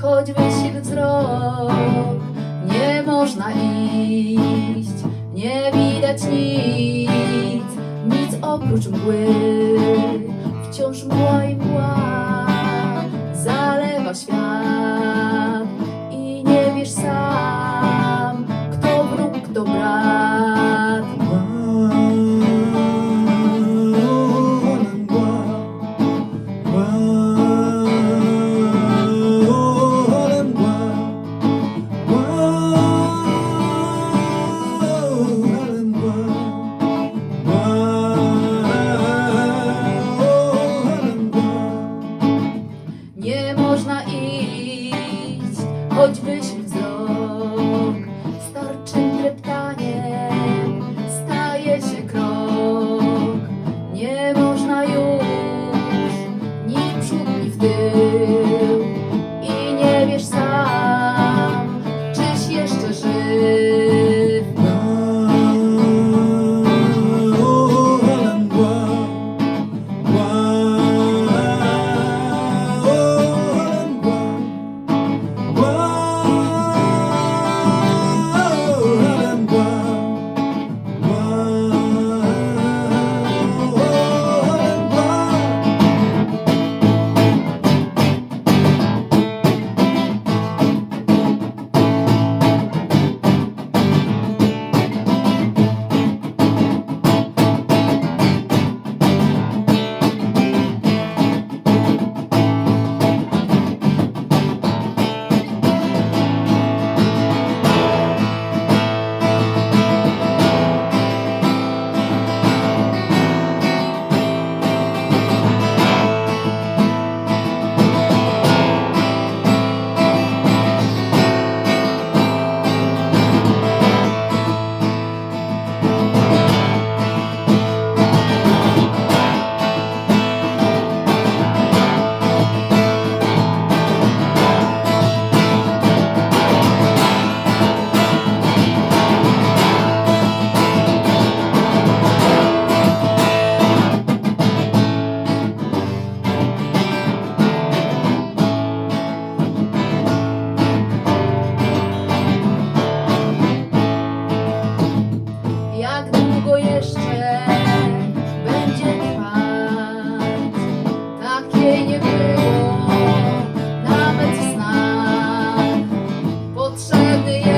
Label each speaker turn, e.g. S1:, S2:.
S1: choćby siwy wzrok, nie można iść, nie widać nic, nic oprócz mgły, wciąż mgła i mgła, zalewa świat. I nie wiesz sam. nie można iść, choćbyś Hadi